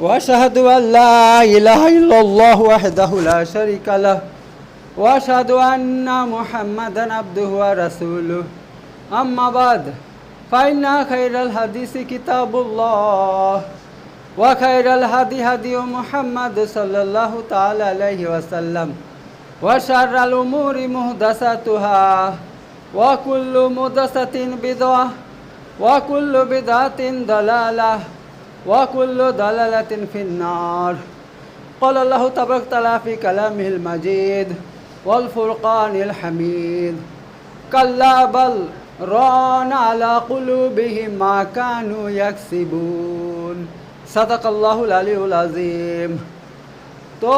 واشهد ان لا اله الا الله وحده لا شريك له واشهد ان محمدا عبده ورسوله اما بعد فان خير الحديث كتاب الله وخير الهدي هدي محمد صلى الله تعالى عليه وسلم وشر الامور محدثاتها وكل محدثه بدعه وكل بدعة ضلالة وكل ضلالة في النار قال الله تبارك وتعالى في كلامه المجيد والفرقان الحميد كلا بل ران على قلوبهم ما كانوا يكسبون صدق الله العلي العظيم তো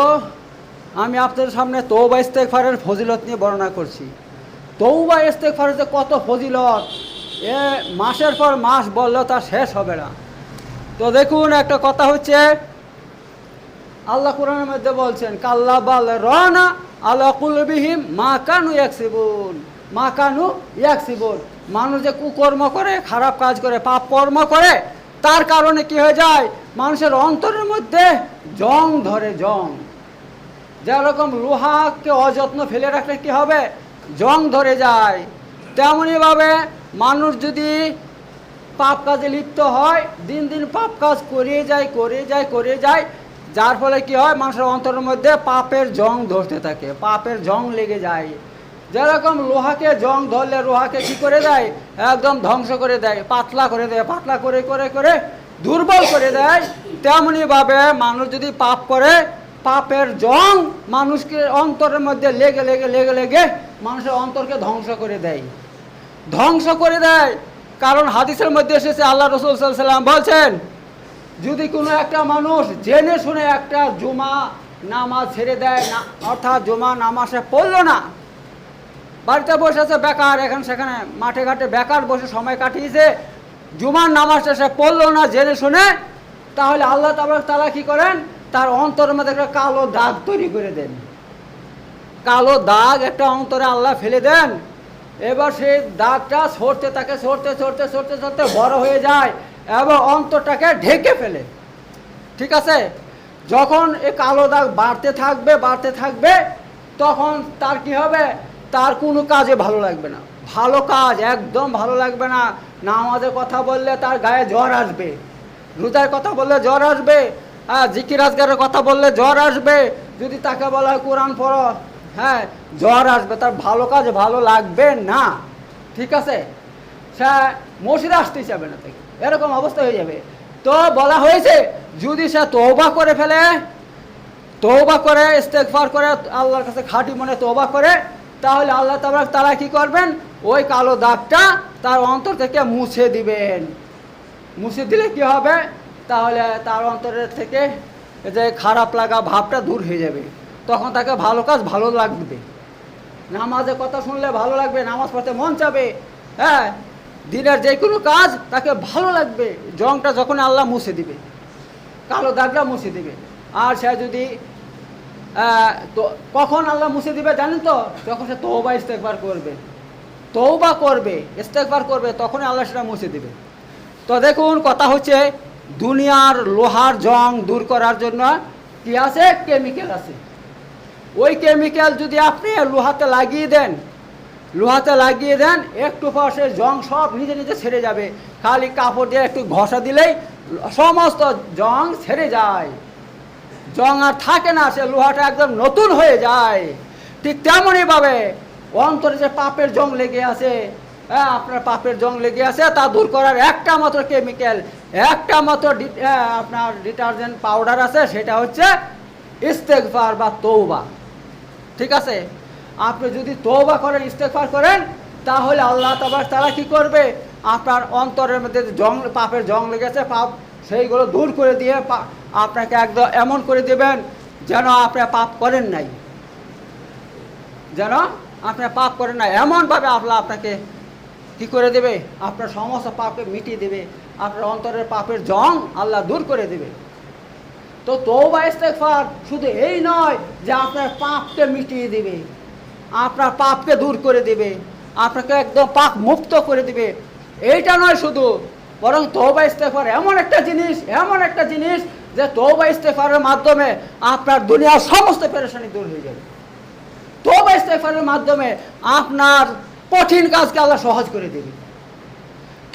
আমি আপনাদের সামনে তৌবা ইস্তেগফারের ফজিলত নিয়ে বর্ণনা করছি তৌবা ইস্তেগফারের যে কত ফজিলত এ মাসের পর মাস বললেও তা শেষ হবে না তো দেখুন, একটা কথা হচ্ছে, আল্লাহ কোরআনের মধ্যে বলছেন, কাল্লা বাল রনা আল্লাহ কুলবিহিম মা কানু এক ইয়াকসিবুন। মা কানু ইয়াকসিবুন। মানুষ যে কুকর্ম করে, খারাপ কাজ করে, পাপ কর্ম করে, তার কারণে কি হয়ে যায়? মানুষের অন্তরের মধ্যে জং ধরে জং। যেরকম লোহাকে অযত্ন ফেলে রাখলে কি হবে? জং ধরে যায়। তেমনইভাবে মানুষ যদি পাপ কাজে লিপ্ত হয়, দিন দিন পাপ কাজ করে যায় করে যায় করে যায়। যার ফলে কি হয়, মানুষের অন্তরের মধ্যে পাপের জং ধরতে থাকে, পাপের জং লেগে যায়। যেরকম লোহাকে জং ধরলে লোহাকে কি করে দেয়? একদম ধ্বংস করে দেয়, পাতলা করে দেয়, পাতলা করে করে করে, দুর্বল করে দেয়। তেমনিভাবে মানুষ যদি পাপ করে, পাপের জং মানুষকে অন্তরের মধ্যে লেগে লেগে লেগে লেগে মানুষের অন্তরকে ধ্বংস করে দেয়। ধ্বংস করে দেয় কারণ হাদিসের মধ্যে এসেছে, আল্লাহ রসুল সাল্লাম বলছেন, যদি কোনো একটা মানুষ জেনে শুনে একটা জুমা নামাজ ছেড়ে দেয় না, অর্থাৎ জুমা নামাজে পড়ল না, বাড়িতে বসে আছে বেকার, এখানে সেখানে মাঠে ঘাটে বেকার বসে সময় কাটিয়েছে, জুমার নামাজটা সে পড়ল না, জেনে শুনে, তাহলে আল্লাহ তাবার তারা কি করেন? তার অন্তরের মধ্যে একটা কালো দাগ তৈরি করে দেন। কালো দাগ একটা অন্তরে আল্লাহ ফেলে দেন এবার সেই দাগটা সরতে থাকে সরতে সরতে সরতে সরতে বড় হয়ে যায় এবং অন্তরটাকে ঢেকে ফেলে। ঠিক আছে? যখন এই কালো দাগ বাড়তে থাকবে বাড়তে থাকবে, তখন তার কি হবে? তার কোনো কাজে ভালো লাগবে না। ভালো কাজ, একদম ভালো লাগবে না। নামাজের কথা বললে তার গায়ে জ্বর আসবে। রোজার কথা বললে জ্বর আসবে। হ্যাঁ জিকির আজগারের কথা বললে জ্বর আসবে। যদি তাকে বলা হয়, কোরআন পড়ো। হ্যাঁ জ্বর আসবে, তার ভালো কাজ ভালো লাগবে না। ঠিক আছে? সে মসজিদে আসতে যাবে না থেকে। এরকম অবস্থা হয়ে যাবে। তো বলা হয়েছে, যদি সে তৌবা করে ফেলে তৌবা করে ইস্তেকফার করে, আল্লাহর কাছে খাঁটি মনে তৌবা করে, তাহলে আল্লাহ তাবার তারা কি করবেন? ওই কালো দাগটা তার অন্তর থেকে মুছে দিবেন। মুছে দিলে কি হবে? তাহলে তার অন্তরের থেকে যে খারাপ লাগা ভাবটা দূর হয়ে যাবে। তখন তাকে ভালো কাজ ভালো লাগবে। নামাজের কথা শুনলে ভালো লাগবে, নামাজ পড়তে মন চাবে। হ্যাঁ দিনের যে কোনো কাজ তাকে ভালো লাগবে। জংটা যখন আল্লাহ মুছে দিবে, কালো দাগটা মুছে দিবে। আর সে যদি তো কখন আল্লাহ মুছে দিবে জানেন তো? যখন সে তৌবা ইস্তেকবার করবে। তৌবা করবে ইস্তেকবার করবে, তখনই আল্লাহ সেটা মুছে দিবে। তো দেখুন, কথা হচ্ছে দুনিয়ার লোহার জং দূর করার জন্য কি আছে? কেমিক্যাল আছে। ওই কেমিক্যাল যদি আপনি লোহাতে লাগিয়ে দেন লোহাতে লাগিয়ে দেন একটু সে জং সব নিজে নিজে ছেড়ে যাবে। খালি কাপড় দিয়ে একটু ঘষা দিলেই সমস্ত জং ছেড়ে যায়। জং আর থাকে না সে লোহাটা একদম নতুন হয়ে যায়। ঠিক তেমনই ভাবে অন্তরে যে পাপের জং লেগে আছে হ্যাঁ আপনার পাপের জং লেগে আছে তা দূর করার একটা মাত্র কেমিক্যাল একটা মাত্র হ্যাঁ, আপনার ডিটারজেন্ট পাউডার আছে সেটা হচ্ছে ইস্তেকফার বা তৌবা ঠিক আছে? আপনি যদি তৌবা করেন ইস্তেকফার করেন, তাহলে আল্লাহ তাবার তারা কি করবে? আপনার অন্তরের মধ্যে জং, পাপের জং লেগেছে, পাপ সেইগুলো দূর করে দিয়ে আপনাকে একদম এমন করে দেবেন যেন আপনি পাপ করেন নাই। যেন আপনি পাপ করেন না এমনভাবে আল্লাহ আপনাকে কি করে দেবে? আপনার সমস্ত পাপকে মিটিয়ে দেবে। আপনার অন্তরের পাপের জং আল্লাহ দূর করে দেবে। তো তৌবা ইস্তেগফার শুধু এই নয় যে আপনার পাপকে মিটিয়ে দেবে, আপনার পাপকে দূর করে দেবে, আপনাকে একদম পাপ মুক্ত করে দিবে। এইটা নয় শুধু, বরং তৌবা ইস্তেগফার এমন একটা জিনিস, এমন একটা জিনিস যে তৌবা ইস্তেগফারের মাধ্যমে আপনার দুনিয়ার সমস্ত পেরেশানি দূর হয়ে যাবে। তৌবা ইস্তেগফারের মাধ্যমে আপনার কঠিন কাজকে আল্লাহ সহজ করে দেবে।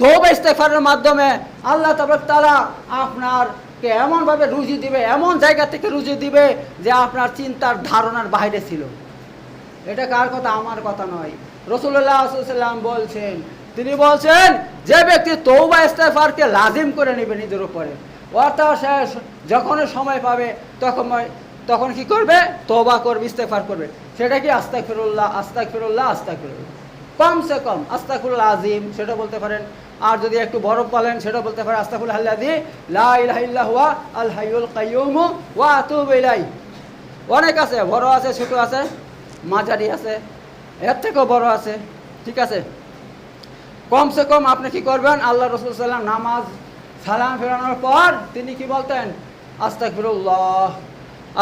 তৌবা ইস্তেগফারের মাধ্যমে আল্লাহ তাবারক তাআলা আপনারকে এমনভাবে রুজি দিবে, এমন জায়গা থেকে রুজি দিবে যে আপনার চিন্তার ধারণার বাইরে ছিল। এটা কার কথা? আমার কথা নয়। রসুল্লাহ সাল্লাম বলছেন, তিনি বলছেন, যে ব্যক্তি তৌবা ইস্তেফারকে লাজিম করে নেবে নিজের উপরে, অর্থাৎ সে যখনই সময় পাবে তখন তখন কি করবে? তৌবা করবে ইস্তেফার করবে। সেটা কি আস্তাক ফিরুল্লাহ আস্তাক ফিরুল্লাহ আস্তাক ফিরুল্লাহ কমসে কম আস্তাকুল্লাহ আজিম সেটা বলতে পারেন আর যদি একটু বরফ বলেন সেটা বলতে পারে, আস্তাকুল আল্লাদি লা ইলাহা ইল্লা হুয়া আল হাইয়ুল কাইয়ুম, ওয়া অনেক আছে, বড় আছে, ছোট আছে, মাঝারি আছে, এর থেকেও বড় আছে, ঠিক আছে? কমসে কম আপনি কি করবেন? আল্লাহ রসুল সাল্লাম নামাজ সালাম ফেরানোর পর তিনি কি বলতেন? আস্তাক ফিরুল্লাহ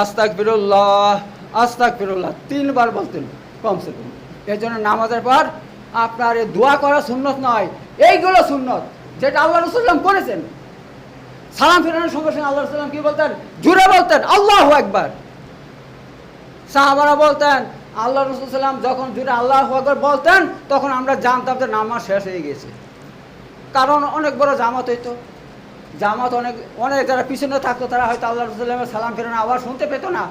আস্তাক ফিরুল্লাহ আস্তাক ফিরুল্লাহ তিনবার বলতেন কমসে কম। এই জন্য নামাজের পর আপনার দোয়া করা সুন্নত নয়। এইগুলো সুন্নত, যেটা আল্লাহ রসুল্লাম করেছেন। সালাম ফেরানোর সঙ্গে সঙ্গে আল্লাহ রসুল্লাম কি বলতেন? জুড়ে বলতেন, আল্লাহ একবার সাহাবারা বলতেন, আল্লাহ রসুল সাল্লাম যখন জুড়ে আল্লাহ আকবর বলতেন, তখন আমরা জানতাম যে নামাজ শেষ হয়ে গেছে। কারণ অনেক বড় জামাত হইতো। জামাত অনেক অনেক যারা পিছনে থাকতো, তারা হয়তো আল্লাহ রসুল্লামের সালাম ফেরানো আবার শুনতে পেতো না।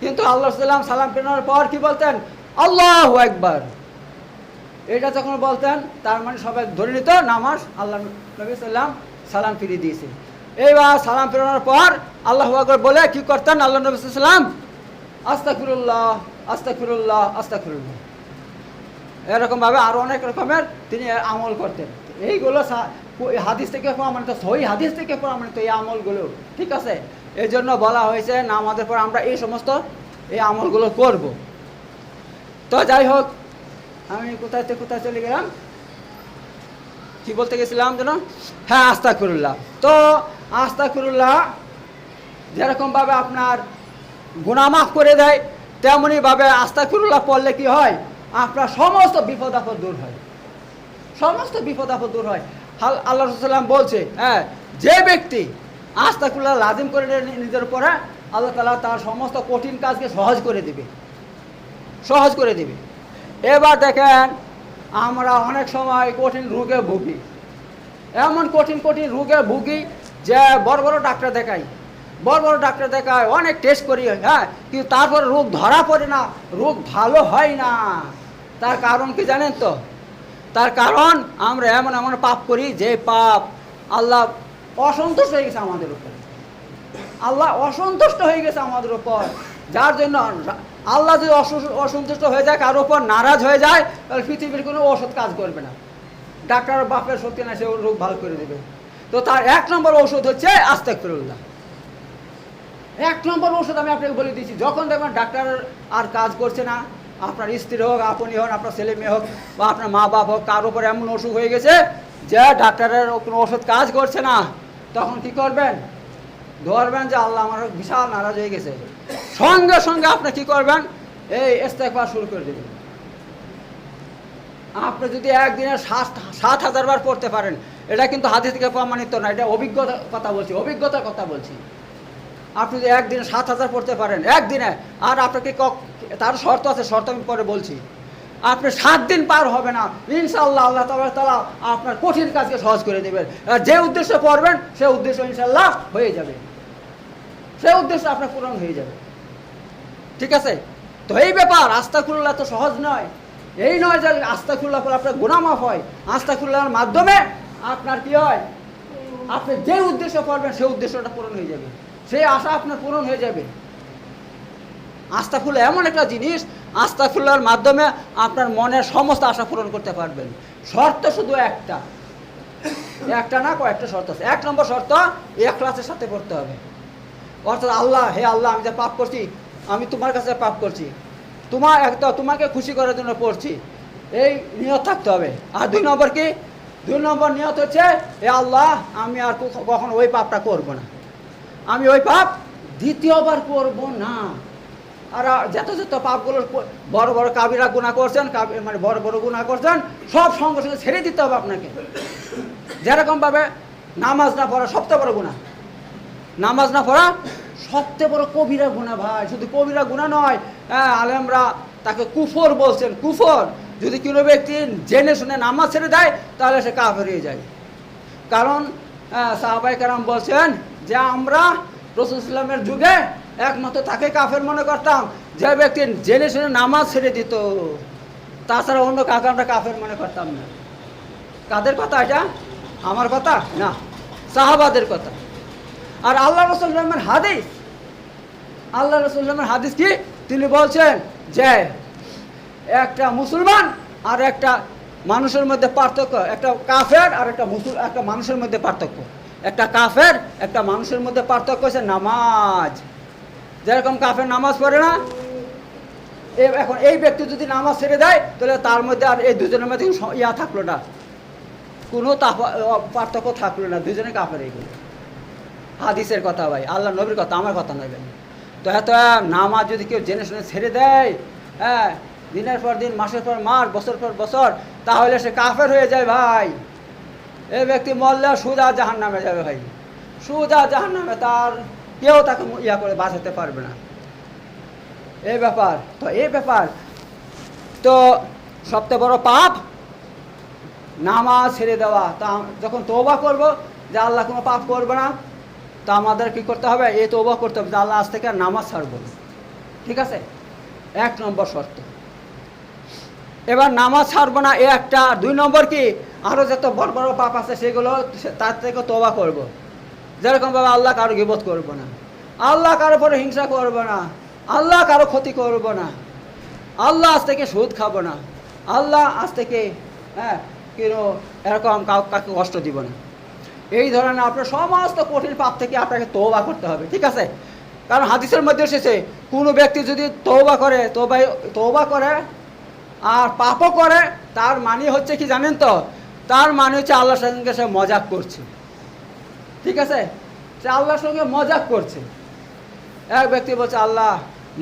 কিন্তু আল্লাহ রসুল্লাম সালাম ফেরানোর পর কি বলতেন? আল্লাহ একবার এটা যখন বলতেন, তার মানে সবাই ধরে নিত, নামাজ আল্লাহ নবী সাল্লাম সালাম ফিরিয়ে দিয়েছে এইবার সালাম ফেরানোর পর আল্লাহ বলে কি করতেন? আল্লাহ নবী সাল্লাম আস্তাকফিরুল্লাহ আস্তাকফিরুল্লাহ আস্তাকফিরুল্লাহ এরকমভাবে আরও অনেক রকমের তিনি আমল করতেন। এইগুলো হাদিস থেকে প্রমাণিত, সহি হাদিস থেকে প্রমাণিত এই আমলগুলো, ঠিক আছে? এই জন্য বলা হয়েছে না আমাদের পর আমরা এই সমস্ত এই আমলগুলো করব। তো যাই হোক আমি কোথায় কোথায় চলে গেলাম? কি বলতে গেছিলাম যেন হ্যাঁ আস্তাকফিরুল্লাহ তো আস্তাকফিরুল্লাহ যেরকমভাবে আপনার গুণামাফ করে দেয় তেমনইভাবে আস্তাকফিরুল্লাহ পড়লে কি হয়? আপনার সমস্ত বিপদ আপদ দূর হয়। সমস্ত বিপদ আপদ দূর হয়। হাল, আল্লাহ রসুল্লাম বলছে হ্যাঁ যে ব্যক্তি আস্তাকুল্লাহ লাজিম করে নিজের উপরে, আল্লাহ তালা তার সমস্ত কঠিন কাজকে সহজ করে দেবে। সহজ করে দেবে। এবার দেখেন, আমরা অনেক সময় কঠিন রোগে ভুগি। এমন কঠিন কঠিন রোগে ভুগি যে বড় বড় ডাক্তার দেখাই। বড় বড় ডাক্তার দেখায়, অনেক টেস্ট করি হ্যাঁ কিন্তু তারপরে রোগ ধরা পড়ে না, রোগ ভালো হয় না। তার কারণ কি জানেন তো? তার কারণ আমরা এমন এমন পাপ করি যে পাপ আল্লাহ অসন্তুষ্ট হয়ে গেছে আমাদের উপর। আল্লাহ অসন্তুষ্ট হয়ে গেছে আমাদের উপর। যার জন্য আল্লাহ যদি অসন্তুষ্ট হয়ে যায়, কারোর উপর নারাজ হয়ে যায়, তাহলে পৃথিবীর কোনো ওষুধ কাজ করবে না। ডাক্তার বাপের শক্তি না, সে রোগ ভালো করে দেবে। তো তার এক নম্বর ওষুধ হচ্ছে আস্তাক ফিরুল্লাহ এক নম্বর ওষুধ আমি আপনাকে বলে দিচ্ছি, যখন দেখবেন ডাক্তার আর কাজ করছে না, আপনার স্ত্রী হোক, আপনি হন আপনার ছেলে মেয়ে হোক, বা আপনার মা বাপ হোক কার উপর এমন অসুখ হয়ে গেছে যে ডাক্তারের কোনো ওষুধ কাজ করছে না, তখন কি করবেন? ধরবেন যে আল্লাহ আমার বিশাল নারাজ হয়ে গেছে। সঙ্গে সঙ্গে আপনি কি করবেন? এই ইস্তেকবার শুরু করে দেবেন। আপনি যদি একদিনে সাত সাত হাজার বার পড়তে পারেন, এটা কিন্তু হাতে থেকে প্রমাণিত না, এটা অভিজ্ঞতা কথা বলছি, অভিজ্ঞতার কথা বলছি। আপনি যদি একদিনে সাত হাজার পড়তে পারেন, একদিনে, আর আপনাকে ক- তার শর্ত আছে, শর্ত আমি পরে বলছি। আপনি সাত দিন পার হবে না ইনশাল্লাহ আল্লাহ তালা তালা আপনার কঠিন কাজকে সহজ করে দেবেন। যে উদ্দেশ্যে পড়বেন, সে উদ্দেশ্য ইনশাল্লাহ হয়ে যাবে। সে উদ্দেশ্য আপনার পূরণ হয়ে যাবে। ঠিক আছে? তো এই ব্যাপার আস্থা খুল্লা তো সহজ নয়। এই নয় যে আস্থা খুল্লা ফলে আপনার গুণামাফ হয়। আস্থা খুল্লার মাধ্যমে আপনার কি হয়? আপনি যে উদ্দেশ্য পড়বেন সেই উদ্দেশ্যটা পূরণ হয়ে যাবে। সেই আশা আপনার পূরণ হয়ে যাবে। আস্তাফুল্লাহ এমন একটা জিনিস আস্থা আস্তাফুল্লাহর মাধ্যমে আপনার মনের সমস্ত আশা পূরণ করতে পারবেন। শর্ত শুধু একটা। একটা না, কয়েকটা শর্ত আছে। এক নম্বর শর্ত এক ক্লাসের সাথে পড়তে হবে। অর্থাৎ আল্লাহ, হে আল্লাহ, আমি যা পাপ করছি, আমি তোমার কাছে পাপ করছি, তোমার এক তো তোমাকে খুশি করার জন্য পড়ছি, এই নিয়ত থাকতে হবে। আর দুই নম্বর কি? দুই নম্বর নিয়ত হচ্ছে এ আল্লাহ, আমি আর কখ- কখনো ওই পাপটা করব না। আমি ওই পাপ দ্বিতীয়বার করব না। আর যত যত পাপগুলো বড় বড় কাবিরা গুণা করছেন মানে বড় বড় গুণা করছেন, সব সঙ্গে সঙ্গে ছেড়ে দিতে হবে আপনাকে। যেরকমভাবে নামাজ না পড়া সবচেয়ে বড় গুণা নামাজ না পড়া সবচেয়ে বড় কবিরা গুণা ভাই, শুধু কবিরা গুণা নয় হ্যাঁ আলেমরা তাকে কুফর বলছেন, কুফর। যদি কোনো ব্যক্তি জেনে শুনে নামাজ ছেড়ে দেয়, তাহলে সে কাফের হয়ে যায়। কারণ সাহাবাই কারাম বলছেন যে আমরা রসুল ইসলামের যুগে একমাত্র তাকে কাফের মনে করতাম, যে ব্যক্তি জেনে শুনে নামাজ ছেড়ে দিত। তাছাড়া অন্য কাকে আমরা কাফের মনে করতাম না। কাদের কথা এটা? আমার কথা? না। সাহাবাদের কথা। আর আল্লাহ রসুল্লামের হাদিস। আল্লাহ রসুল্লামের হাদিস কি? তিনি বলছেন যে, একটা মুসলমান আর একটা মানুষের মধ্যে পার্থক্য, একটা কাফের আর একটা মুসল, একটা মানুষের মধ্যে পার্থক্য। একটা কাফের, একটা মানুষের মধ্যে পার্থক্য হচ্ছে নামাজ। যেরকম কাফের নামাজ পড়ে না এখন এই ব্যক্তি যদি নামাজ ছেড়ে দেয়, তাহলে তার মধ্যে আর এই দুজনের মধ্যে ইয়া থাকল না। কোনো পার্থক্য থাকল না, দুজনে কাফের এইগুলো হাদিসের কথা ভাই আল্লাহ নবীর কথা, আমার কথা নয় ভাই। তো এত নামাজ যদি কেউ জেনে শুনে ছেড়ে দেয় হ্যাঁ দিনের পর দিন, মাসের পর মাস, বছর পর বছর, তাহলে সে কাফের হয়ে যায় ভাই। এই ব্যক্তি মরলে সুজা জাহান নামে যাবে ভাই। সুজা জাহান নামে তার কেউ তাকে ইয়া করে বাঁচাতে পারবে না। এই ব্যাপার, তো এই ব্যাপার। তো সবচেয়ে বড় পাপ, নামাজ ছেড়ে দেওয়া। তা, যখন তোবা করব, যে আল্লাহ কোনো পাপ করবে না তা আমাদের কি করতে হবে? এই তৌবা করতে হবে যে আল্লাহ আজ থেকে নামাজ ছাড়ব ঠিক আছে? এক নম্বর শর্ত। এবার নামাজ ছাড়বো না, এ একটা। দুই নম্বর কি? আরও যত বড় বড় পাপ আছে সেগুলো তার থেকে তৌবা করব। যেরকমভাবে আল্লাহ কারও গিবত করব না। আল্লাহ কারও পরে হিংসা করব না। আল্লাহ কারও ক্ষতি করব না। আল্লাহ আজ থেকে সুদ খাব না। আল্লাহ আজ থেকে হ্যাঁ কেন এরকম কাউ কাউকে কষ্ট দিব না। এই ধরনের আপনার সমস্ত কঠিন পাপ থেকে আপনাকে তৌবা করতে হবে, ঠিক আছে? কারণ হাদিসের মধ্যে এসেছে, কোনো ব্যক্তি যদি তৌবা করে তৌবা তৌবা করে আর পাপও করে, তার মানে হচ্ছে কি জানেন তো? তার মানে হচ্ছে আল্লাহর সঙ্গে সে মজাক করছে, ঠিক আছে? সে আল্লাহর সঙ্গে মজাক করছে। এক ব্যক্তি বলছে, আল্লাহ,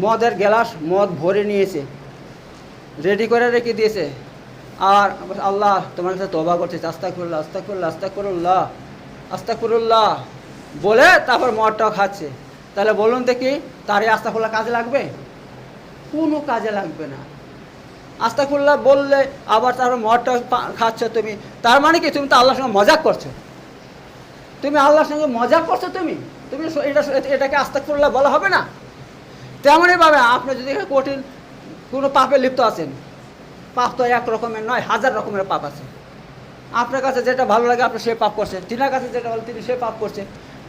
মদের গ্লাস মদ ভরে নিয়েছে রেডি করে রেখে দিয়েছে। আর আল্লাহ, তোমার কাছে তোবা করছে। আস্তা করল্লা আস্তা করল্লা আস্তা করল্লাহ আস্তা করল্লাহ বলে তারপর মদটাও খাচ্ছে। তাহলে বলুন দেখি, তার এই আস্তাকুল্লাহ কাজে লাগবে? কোনো কাজে লাগবে না। আস্তাকুল্লাহ বললে, আবার তারপর মদটা খাচ্ছ তুমি। তার মানে কি? তুমি তো আল্লাহর সঙ্গে মজাক করছ। তুমি আল্লাহর সঙ্গে মজাক করছ তুমি? তুমি এটা এটাকে আস্তাকুল্লাহ বলা হবে না? তেমনই ভাবে আপনি যদি কঠিন কোনো পাপে লিপ্ত আছেন, পাপ তো এক রকমের নয়, হাজার রকমের পাপ আছে। আপনার কাছে যেটা ভালো লাগে, আপনি সে পাপ করছেন। তিনার কাছে যেটা ভালো তিনি সে পাপ করছে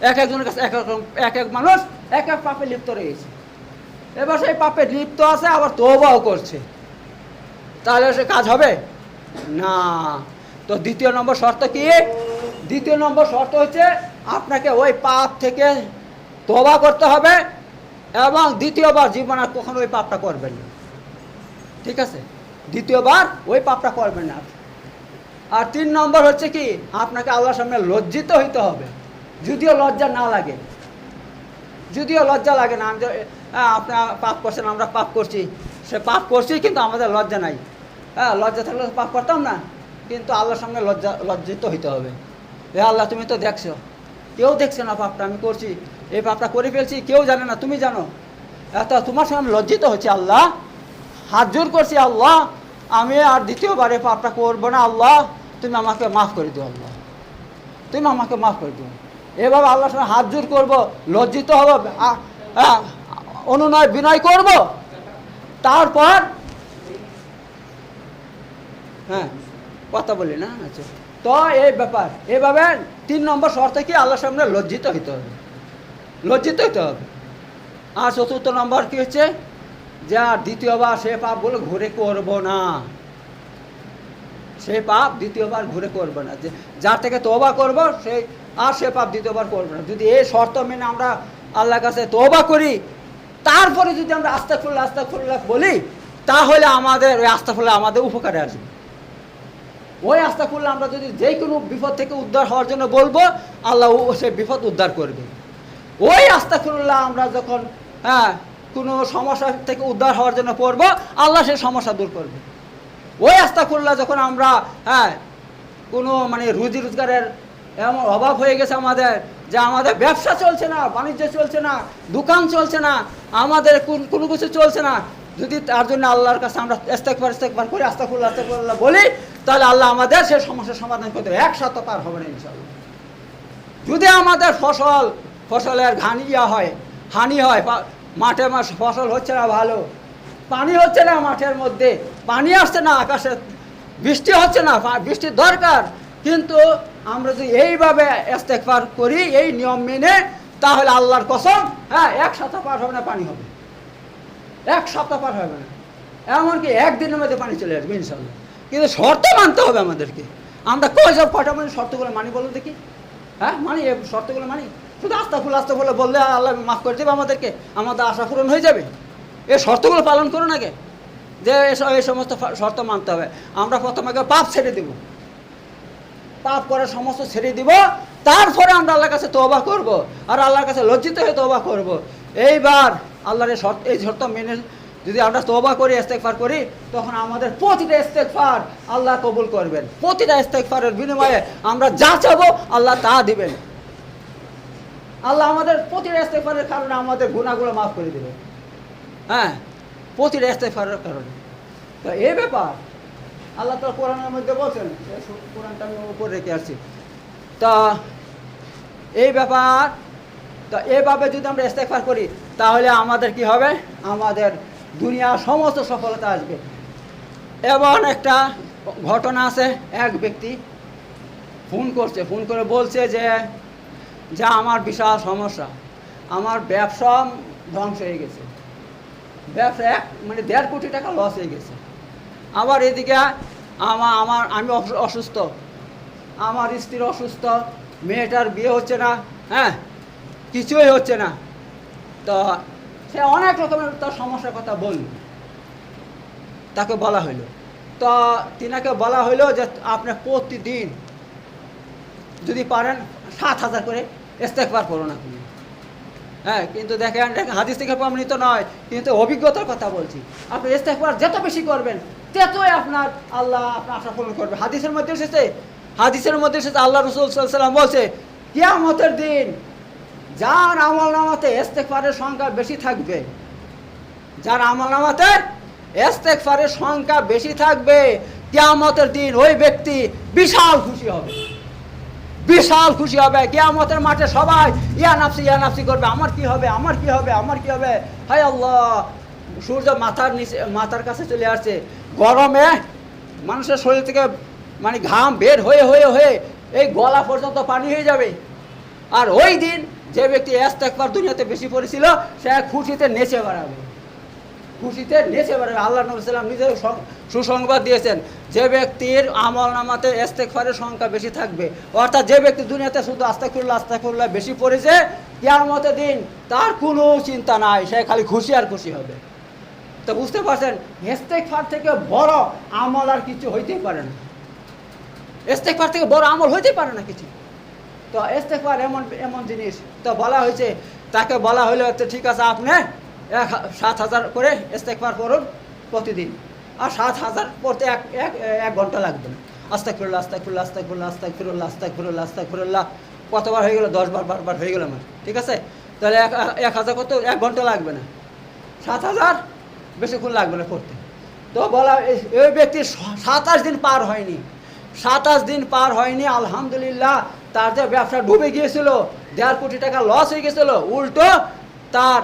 এক একজনের কাছে এক এক এক এক মানুষ এক এক পাপে লিপ্ত রয়েছে এবার সেই পাপে লিপ্ত আছে, আবার তোবাও করছে। তাহলে সে কাজ হবে? না। তো দ্বিতীয় নম্বর শর্ত কি? দ্বিতীয় নম্বর শর্ত হচ্ছে আপনাকে ওই পাপ থেকে তোবা করতে হবে এবং দ্বিতীয়বার জীবন আর কখনো ওই পাপটা করবেন না। ঠিক আছে? দ্বিতীয়বার ওই পাপটা করবেন না আর তিন নম্বর হচ্ছে কি, আপনাকে আল্লাহর সামনে লজ্জিত হইতে হবে। যদিও লজ্জা না লাগে। যদিও লজ্জা লাগে না, আমি আপনার পাপ করছেন, আমরা পাপ করছি। সে পাপ করছি, কিন্তু আমাদের লজ্জা নাই। হ্যাঁ লজ্জা থাকলে তো পাপ করতাম না। কিন্তু আল্লাহর সামনে লজ্জা, লজ্জিত হইতে হবে। হে আল্লাহ, তুমি তো দেখছ। কেউ দেখছে না পাপটা, আমি করছি। এই পাপটা করে ফেলছি, কেউ জানে না, তুমি জানো। এত, তোমার সামনে লজ্জিত হচ্ছে আল্লাহ। হাত জোর করছি, আল্লাহ, আমি আর দ্বিতীয়বারে পাপটা করব না, আল্লাহ। তুমি আমাকে মাফ করে দিও আল্লাহ। তুমি আমাকে মাফ করে দিও। এভাবে আল্লাহর সঙ্গে হাত জোর করব, লজ্জিত হব অনুনয়, বিনয় করব। তারপর হ্যাঁ কথা বলি না? আচ্ছা। তো এই ব্যাপার। এভাবে তিন নম্বর শর্ত কি আল্লাহর সামনে লজ্জিত হইতে হবে? লজ্জিত হইতে হবে। আর চতুর্থ নম্বর কি হচ্ছে? যা দ্বিতীয়বার সে পাপ বলে ঘুরে করব না। সে পাপ দ্বিতীয়বার ঘুরে করবে না। যে যার থেকে তোবা করব সেই আর সে পাপ দ্বিতীয়বার করবে না। যদি এই শর্ত মেনে আমরা আল্লাহর কাছে তোবা করি, তারপরে যদি আমরা আস্তে খুল্লা আস্তে খুল্লা বলি, তাহলে আমাদের, ওই আস্তাফুল্লাহ আমাদের উপকারে আসবে। ওই আস্তাফুল্লাহ আমরা যদি যে কোনো বিপদ থেকে উদ্ধার হওয়ার জন্য বলব, আল্লাহ সে বিপদ উদ্ধার করবে। ওই আস্তাফুল্লাহ আমরা যখন হ্যাঁ কোনো সমস্যা থেকে উদ্ধার হওয়ার জন্য পড়ব, আল্লাহ সেই সমস্যা দূর করবে। ওই আস্তাফুল্লাহ যখন আমরা হ্যাঁ কোনো মানে রুজি রোজগারের এমন অভাব হয়ে গেছে আমাদের যে আমাদের ব্যবসা চলছে না, বাণিজ্য চলছে না, দোকান চলছে না, আমাদের কোন- কিছু চলছে না, যদি তার জন্য আল্লাহর কাছে আমরা ইস্তেকবার ইস্তেকবার করে, আস্তাকুল্লাহ আস্তাকুল্লাহ বলি, তাহলে আল্লাহ আমাদের সে সমস্যার সমাধান করতে হবে একসাথে পার হবে না ইনশাল্লাহ যদি আমাদের ফসল, ফসলের ঘানি ইয়া হয়, হানি হয় মাঠে মাস ফসল হচ্ছে না ভালো, পানি হচ্ছে না মাঠের মধ্যে পানি আসছে না, আকাশে বৃষ্টি হচ্ছে না বৃষ্টির দরকার। কিন্তু আমরা যদি এইভাবে ইস্তেকবার করি, এই নিয়ম মেনে, তাহলে আল্লাহর কসম হ্যাঁ এক সপ্তাহ পার হবে না, পানি হবে। এক সপ্তাহ পার হবে না। এমনকি একদিনের মধ্যে পানি চলে আসবে ইনশাল্লাহ কিন্তু শর্ত মানতে হবে আমাদেরকে। আমরা কই সব কটা মানে শর্তগুলো মানি বলুন দেখি। হ্যাঁ মানি এই শর্তগুলো মানি। শুধু আস্তা ফুল আস্তা ফুলে বললে আল্লাহ মাফ করে দেবে আমাদেরকে। আমাদের আশা পূরণ হয়ে যাবে। এই শর্তগুলো পালন করুন আগে। যে এই সমস্ত শর্ত মানতে হবে। আমরা প্রথমে পাপ ছেড়ে দেব। পাপ করার সমস্ত ছেড়ে দিব। তারপরে আমরা আল্লাহর কাছে তওবা করব। আর আল্লাহর কাছে লজ্জিত হয়ে তওবা করব। এইবার আল্লাহর এই শর্ত এই শর্ত মেনে যদি আমরা তওবা করি, ইস্তেগফার করি, তখন আমাদের প্রতিটা ইস্তেগফার আল্লাহ কবুল করবেন। প্রতিটা ইস্তেগফারের বিনিময়ে আমরা যা চাবো আল্লাহ তা দিবেন। আল্লাহ আমাদের প্রতিটা ইস্তেগফারের কারণে আমাদের গুণাগুলো মাফ করে দেবে হ্যাঁ? প্রতিটা ইস্তেগফারের কারণে। তো এই ব্যাপার, আল্লাহ তো কোরআনের মধ্যে বলছেন কোরআনটা আমি উপর রেখে আসছি। তা এই ব্যাপার, তো এভাবে যদি আমরা ইস্তেগফার করি, তাহলে আমাদের কি হবে? আমাদের দুনিয়ার সমস্ত সফলতা আসবে। এবং একটা ঘটনা আছে, এক ব্যক্তি ফোন করছে, ফোন করে বলছে যে, যা আমার বিশাল সমস্যা, আমার ব্যবসা ধ্বংস হয়ে গেছে। ব্যবসা এক মানে দেড় কোটি টাকা লস হয়ে গেছে। আবার এদিকে আমার আমার, আমি অসুস্থ। আমার স্ত্রী অসুস্থ, মেয়েটার বিয়ে হচ্ছে না হ্যাঁ? কিছুই হচ্ছে না। তো সে অনেক রকমের তার সমস্যার কথা বলল। তাকে বলা হইল। তো তিনাকে বলা হইল যে, আপনি প্রতিদিন যদি পারেন সাত হাজার করে ইস্তেকবার করুন আপনি হ্যাঁ কিন্তু দেখেন হাদিস থেকে প্রমাণিত নয়, কিন্তু অভিজ্ঞতার কথা বলছি। আপনি ইস্তেকবার যত বেশি করবেন, ততই আপনার আল্লাহ আপনার আশা পূরণ করবে। হাদিসের মধ্যে এসেছে, হাদিসের মধ্যে এসেছে, আল্লাহ রসুল সাল্লাম বলছে, কিয়ামতের দিন যার আমল নামাতে ইস্তেকবারের সংখ্যা বেশি থাকবে, যার আমল নামাতে ইস্তেকবারের সংখ্যা বেশি থাকবে, কিয়ামতের দিন ওই ব্যক্তি বিশাল খুশি হবে। বিশাল খুশি হবে। কেয়ামতের মাঠে সবাই, ইয়া নাফসি ইয়া নাফসি করবে। আমার কি হবে? আমার কি হবে? আমার কি হবে? হায় আল্লাহ! সূর্য মাথার নিচে, মাথার কাছে চলে আসছে। গরমে মানুষের শরীর থেকে মানে ঘাম বের হয়ে হয়ে হয়ে এই গলা পর্যন্ত পানি হয়ে যাবে। আর ওই দিন যে ব্যক্তি একবার দুনিয়াতে বেশি পড়েছিল, সে খুশিতে নেচে বেড়াবে। খুশিতে নেচে বেড়াবে। আল্লাহ নবী সাল্লাম নিজের সুসংবাদ দিয়েছেন যে ব্যক্তির আমল নামাতে ইস্তেগফারের সংখ্যা বেশি থাকবে। অর্থাৎ যে ব্যক্তি দুনিয়াতে শুধু আস্তাকুল্লাহ আস্তাকুল্লাহ বেশি পড়েছে মতে দিন তার কোনো চিন্তা নাই, সে খালি খুশি আর খুশি হবে। তো বুঝতে পারছেন, ইস্তেগফার থেকে বড় আমল আর কিছু হইতেই পারে না। ইস্তেগফার থেকে বড় আমল হইতেই পারে না কিছু। তো ইস্তেগফার এমন এমন জিনিস। তো বলা হয়েছে, তাকে বলা হলে ঠিক আছে, আপনি এক সাত হাজার করে ইস্তেগফার করুন প্রতিদিন। আর সাত হাজার পড়তে এক এক এক ঘণ্টা লাগবে না। আস্তাক ফিরুল্লাহ আস্তাক ফিরুল্লাহ আস্তাক ফিরুল্লাহ আস্তাক ফিরুল্লাহ আস্তাক ফিরুল্লাহ আস্তাক ফিরুল্লাহ কতবার হয়ে গেলো, দশ বার বারবার হয়ে গেলো আমার। ঠিক আছে? তাহলে এক এক হাজার করতে এক ঘণ্টা লাগবে না। সাত হাজার বেশিক্ষণ লাগবে না করতে তো বলা এই ব্যক্তির সাতাশ দিন পার হয়নি। সাতাশ দিন পার হয়নি, আলহামদুলিল্লাহ, তার যে ব্যবসা ডুবে গিয়েছিল, দেড় কোটি টাকা লস হয়ে গেছিল, উল্টো তার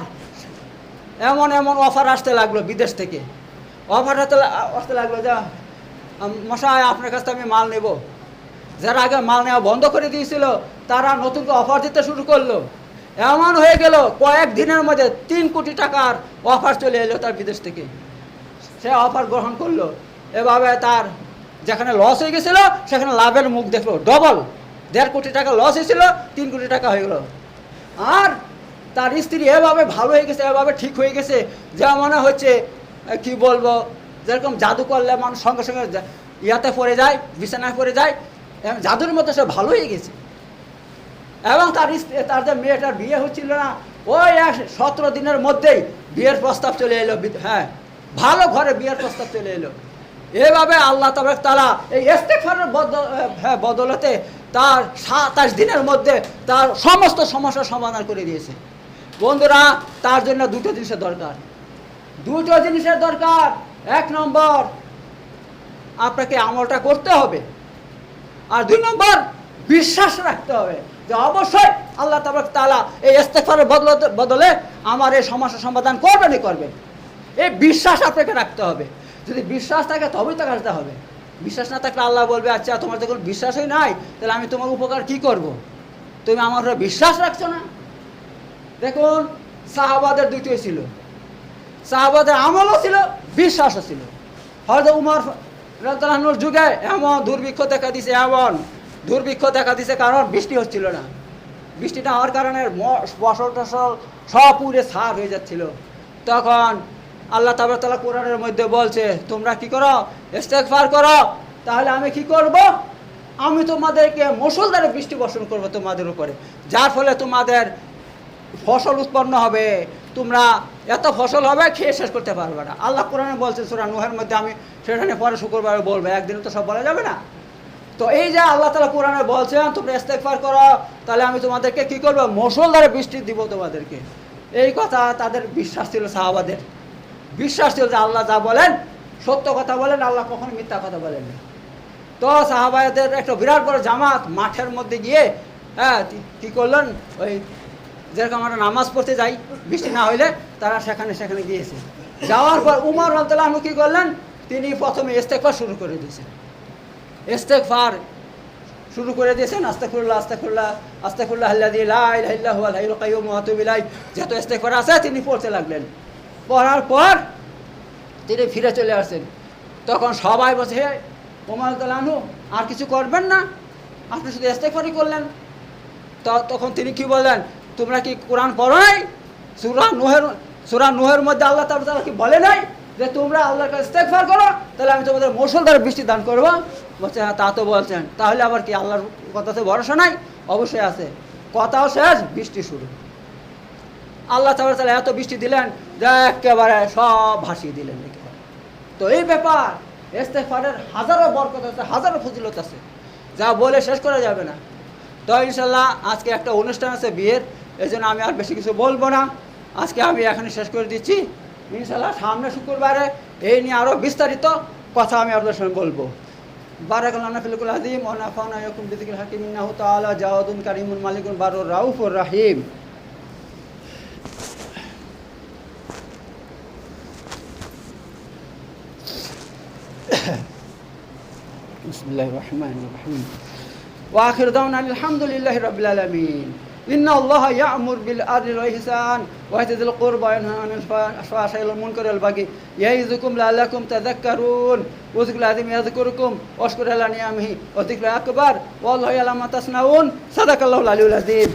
এমন এমন অফার আসতে লাগল বিদেশ থেকে। অফার আসতে আসতে লাগল যা মশাই, আপনার কাছ থেকে আমি মাল নেব। যারা আগে মাল নেওয়া বন্ধ করে দিয়েছিল, তারা নতুন অফার দিতে শুরু করল। এমন হয়ে গেল, কয়েক দিনের মধ্যে তিন কোটি টাকার অফার চলে এলো তার বিদেশ থেকে। সে অফার গ্রহণ করল। এভাবে তার যেখানে লস হয়ে গেছিল, সেখানে লাভের মুখ দেখল। ডবল দেড় কোটি টাকা লস হয়েছিল, তিন কোটি টাকা হয়ে গেল। আর তার স্ত্রী এভাবে ভালো হয়ে গেছে, এভাবে ঠিক হয়ে গেছে, যা মনে হচ্ছে কি বলব, যেরকম জাদু করলে মানুষ সঙ্গে সঙ্গে ইয়াতে পড়ে যায়, বিছানায় পড়ে যায় জাদুর মতো সে ভালো হয়ে গেছে। এবং তার তার যে মেয়েটার বিয়ে হচ্ছিল না, ওই সতেরো দিনের মধ্যেই বিয়ের প্রস্তাব চলে এলো হ্যাঁ ভালো ঘরে বিয়ের প্রস্তাব চলে এলো। এভাবে আল্লাহ তবে তারা এই ইস্তেকফারের বদ- হ্যাঁ বদলতে তার সাতাশ দিনের মধ্যে তার সমস্ত সমস্যার সমাধান করে দিয়েছে। বন্ধুরা, তার জন্য দুটো জিনিসের দরকার। দুটো জিনিসের দরকার, এক নম্বর, আপনাকে আমলটা করতে হবে। আর দুই নম্বর, বিশ্বাস রাখতে হবে যে অবশ্যই আল্লাহ তাবারক তালা এই ইস্তেগফারের বদলতে, বদলে আমার এই সমস্যা সমাধান করবেনই করবেন। এই বিশ্বাস আপনাকে রাখতে হবে। যদি বিশ্বাস থাকে, তবেই তো আসতে হবে। বিশ্বাস না থাকলে আল্লাহ বলবে আচ্ছা তোমার যখন বিশ্বাসই নাই, তাহলে আমি তোমার উপকার কি করব। তুমি আমার বিশ্বাস রাখছো না। দেখুন, সাহাবাদের দুটোই ছিল। সাহাবাদের আমলও ছিল, বিশ্বাসও ছিল। হয়তো উমর রাজুর যুগে এমন দুর্ভিক্ষ দেখা দিছে, এমন দুর্ভিক্ষ দেখা দিছে, কারণ বৃষ্টি হচ্ছিল না। বৃষ্টি না হওয়ার কারণে ফসল টসল সব পুরে সার হয়ে যাচ্ছিল। তখন আল্লাহ তাবার তালা কোরআনের মধ্যে বলছে, তোমরা কি করো? ইস্তেগফার করো। তাহলে আমি কি করব? আমি তোমাদেরকে মুসলধারে বৃষ্টি বর্ষণ করব তোমাদের উপরে। যার ফলে তোমাদের ফসল উৎপন্ন হবে, তোমরা এত ফসল হবে খেয়ে শেষ করতে পারবে না। আল্লাহ কোরআনে বলছে, সুরা নুহের মধ্যে আমি সেখানে পরে শুক্রবারে বলব একদিন তো সব বলা যাবে না। তো এই যে আল্লাহ তালা কোরআনে বলছেন, তোমরা ইস্তেকফার করো, তাহলে আমি তোমাদেরকে কি করব? মুসলধারে বৃষ্টি দিব তোমাদেরকে। এই কথা তাদের বিশ্বাস ছিল সাহাবাদের। বিশ্বাস ছিল যে আল্লাহ যা বলেন, সত্য কথা বলেন, আল্লাহ কখনো মিথ্যা কথা বলেন তো সাহাবাদের একটা বিরাট বড় জামাত মাঠের মধ্যে গিয়ে হ্যাঁ কি করলেন? ওই যেরকম আমরা নামাজ পড়তে যাই, বৃষ্টি না হইলে তারা সেখানে সেখানে গিয়েছে। যাওয়ার পর উমর রহমতুল্লাহ কি করলেন? তিনি প্রথমে ইস্তেকফার শুরু করে দিয়েছেন। ইস্তেকফার শুরু করে দিয়েছেন আস্তাকুল্লাহ আস্তাকুল্লাহ আস্তাকুল্লাহ ইলাইহি। যত ইস্তেকফার আছে, তিনি পড়তে লাগলেন। পড়ার পর তিনি ফিরে চলে আসেন তখন সবাই বসে হে ওমর আর কিছু করবেন না? আপনি শুধু ইস্তেকফারই করলেন। তখন তিনি কি বললেন? তোমরা কি কোরআন পড়ো নাই? সুরা নুহের সুরা নুহের মধ্যে আল্লাহ তাআলা কি বলে নাই যে তোমরা আল্লাহর কাছে ইস্তেগফার করো? তাহলে আমি তোমাদের মুষলধারে বৃষ্টি দান করব। বলছে হ্যাঁ তা তো বলছেন। তাহলে আবার কি আল্লাহর কথাতে ভরসা নাই? অবশ্যই আছে। কথাও শেষ, বৃষ্টি শুরু। আল্লাহ তাআলা তাহলে এত বৃষ্টি দিলেন যে একেবারে সব ভাসিয়ে দিলেন একেবারে। তো এই ব্যাপার, ইস্তেগফারের হাজারো বরকত আছে, হাজারো ফজিলত আছে। যা বলে শেষ করা যাবে না। তো ইনশাল্লাহ আজকে একটা অনুষ্ঠান আছে বিয়ের। এই জন্য আমি আর বেশি কিছু বলবো না আজকে আমি এখানে শেষ করে দিচ্ছি ইনশাল্লাহ সামনে শুক্রবারে এই নিয়ে আরও বিস্তারিত কথা আমি আপনার সঙ্গে বলবো বারাকাল্লাহ ফিলকুল আদিম ও নাফাউনা ইয়াকুম বিদিকিল হাকিম ইন্নাহু তাআলা জাওয়াদুন কারিমুন মালিকুন বারুর রাউফুর রাহিম بسم الله الرحمن الرحيم واخر دعوانا الحمد لله رب العالمين ان الله يأمر بالعدل والإحسان وإيتاء ذي القربى وينهى عن الفحشاء والمنكر والبغي يعظكم لعلكم تذكرون واذكروا العظيم يذكركم واشكروا على نعمه وذكر أكبر والله يعلم ما تصنعون صدق الله العلي العظيم